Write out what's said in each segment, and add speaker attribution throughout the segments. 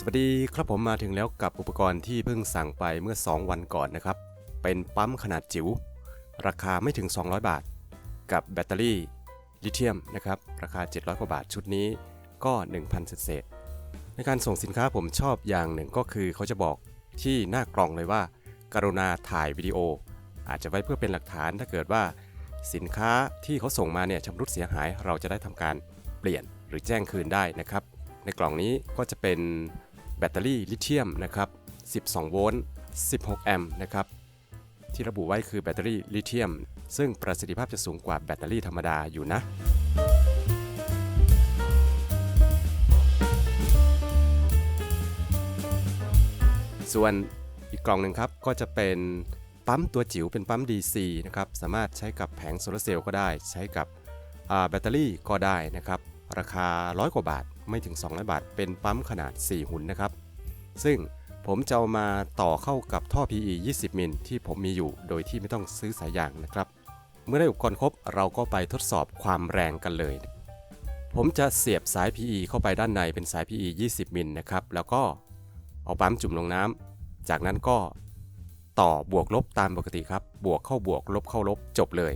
Speaker 1: สวัสดีครับผมมาถึงแล้วกับอุปกรณ์ที่เพิ่งสั่งไปเมื่อ 2 วันก่อนนะครับ เป็นปั๊มขนาดจิ๋วราคาไม่ถึง 200 บาท กับแบตเตอรี่ลิเธียมนะครับราคา 700 กว่าบาทชุดนี้ก็ 1,000 เศษในการส่งสินค้าผมชอบอย่างหนึ่งก็คือเขาจะบอกที่หน้ากล่องเลยว่า กรุณาถ่ายวิดีโอ อาจจะไว้เพื่อเป็นหลักฐานถ้าเกิดว่า สินค้าที่เขาส่งมาเนี่ยชำรุดเสียหายเราจะได้ทำการเปลี่ยนหรือแจ้งคืนได้นะครับในกล่องนี้ก็จะเป็น แบตเตอรี่ลิเธียมนะครับ 12 โวลต์ 16 แอมป์นะครับ ที่ระบุไว้คือแบตเตอรี่ลิเธียม ซึ่งประสิทธิภาพจะสูงกว่าแบตเตอรี่ธรรมดาอยู่นะส่วนอีกกล่องหนึ่งครับ ก็จะเป็นปั๊มตัวจิ๋วเป็นปั๊ม DC นะครับ สามารถใช้กับแผงโซลาร์เซลล์ก็ได้ ใช้กับแบตเตอรี่ก็ได้นะครับ ราคา 100 กว่าบาท ไม่ถึง 200 บาท เป็นปั๊มขนาด 4 หุ่นนะครับ ซึ่งผมจะเอามาต่อเข้ากับท่อ PE 20 มิลที่ผมมีอยู่โดยที่ไม่ต้องซื้อสายยางนะครับ เมื่อได้อุปกรณ์ครบเราก็ไปทดสอบความแรงกันเลย ผมจะเสียบสาย PE เข้าไปด้านในเป็นสาย PE 20 มิลนะครับ แล้วก็เอาปั๊มจุ่มลงน้ำ จากนั้นก็ต่อบวกลบตามปกติครับ บวกเข้าบวกลบเข้าลบจบเลย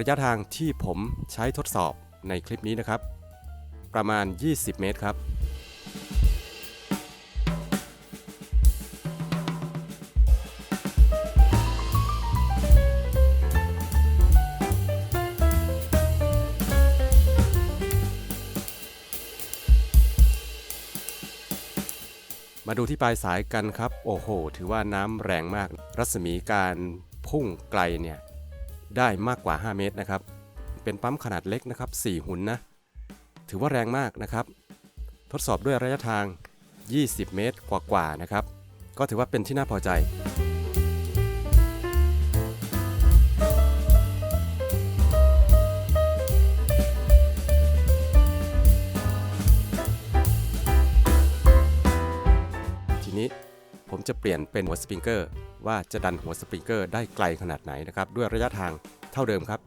Speaker 1: ระยะทางที่ผมใช้ทดสอบในคลิปนี้นะครับ ประมาณ 20 เมตรครับ มาดูที่ปลายสายกันครับ โอ้โห ถือว่าน้ำแรงมาก รัศมีการพุ่งไกลเนี่ย ได้มากกว่า 5 เมตรนะครับ เป็นปั๊มขนาดเล็กนะครับ 4 หุ่นนะ ถือว่าแรงมากนะครับ ทดสอบด้วยระยะทาง 20 เมตรกว่าๆนะครับ ก็ถือว่าเป็นที่น่าพอใจ ผมจะเปลี่ยนเป็นหัวสปริงเกอร์ว่าจะดันหัวสปริงเกอร์ได้ไกลขนาดไหนนะครับด้วยระยะทางเท่าเดิมครับ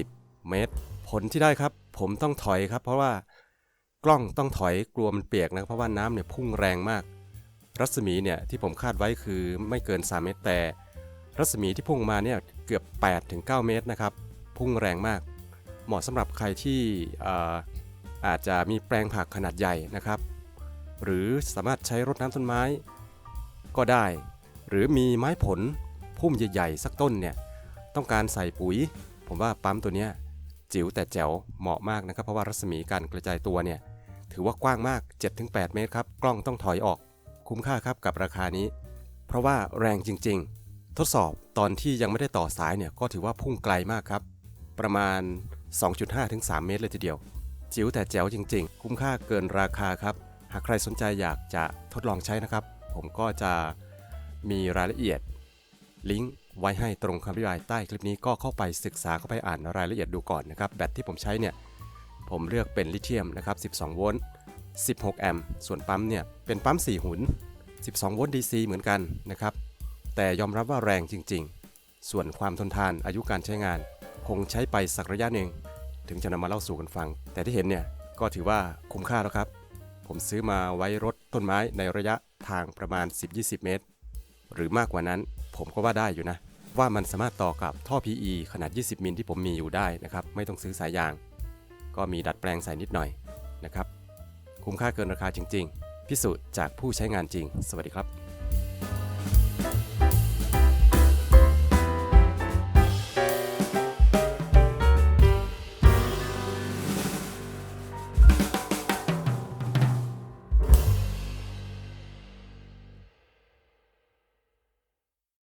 Speaker 1: 20 เมตร ผลที่ได้ครับ ผมต้องถอยครับ เพราะว่ากล้องต้องถอยกลัวมันเปียกนะเพราะว่าน้ำเนี่ยพุ่งแรงมาก รัศมีเนี่ยที่ผมคาดไว้คือไม่เกิน 3 เมตรแต่ รัศมีที่พุ่งมาเนี่ยเกือบ 8-9 เมตรนะครับพุ่งแรงมาก เหมาะสำหรับใครที่เอ่ออาจจะมีแปลงผักขนาดใหญ่นะครับ หรือสามารถใช้รดน้ำต้นไม้ ก็ได้ หรือมีไม้ผลพุ่มใหญ่ๆสักต้นเนี่ยต้องการใส่ปุ๋ย ผมว่าปั๊มตัวเนี้ยจิ๋วแต่แจ๋วเหมาะมากนะครับ เพราะว่ารัศมีการกระจายตัวเนี่ยถือว่ากว้างมาก 7-8 เมตรครับ กล้องต้องถอยออก คุ้มค่าครับกับราคานี้ เพราะว่าแรงจริง ๆ ทดสอบตอนที่ยังไม่ได้ต่อสายเนี่ยก็ถือว่าพุ่งไกลมากครับ ประมาณ 2.5-3เมตรเลยทีเดียว จิ๋วแต่แจ๋วจริง ๆ คุ้มค่าเกินราคาครับ หากใครสนใจอยากจะทดลองใช้นะครับ ผมก็จะมีรายละเอียดลิงก์ไว้ให้ตรงคำอธิบายใต้คลิปนี้ก็เข้าไปศึกษาเข้าไปอ่านรายละเอียดดูก่อนนะครับ แบตที่ผมใช้เนี่ย ผมเลือกเป็นลิเธียมนะครับ 12 โวลต์ 16 แอมป์ ส่วนปั๊มเนี่ย เป็นปั๊ม 4 หุน 12 โวลต์ DC เหมือนกันนะครับ แต่ยอมรับว่าแรงจริง ๆ ส่วนความทนทานอายุการใช้งาน คงใช้ไปสักระยะหนึ่ง ถึงจะนำมาเล่าสู่กันฟัง แต่ที่เห็นเนี่ย ก็ถือว่าคุ้มค่าแล้วครับ ผมซื้อมาไว้รดต้นไม้ในระยะทางประมาณ 10-20 เมตร หรือมากกว่านั้นผมก็ว่าได้อยู่นะ ว่ามันสามารถต่อกับท่อ PE ขนาด 20 มิลที่ผมมีอยู่ได้นะครับ ไม่ต้องซื้อสายยาง ก็มีดัดแปลงใส่นิดหน่อยนะครับ คุ้มค่าเกินราคาจริง ๆ พิสูจน์จากผู้ใช้งานจริง สวัสดีครับ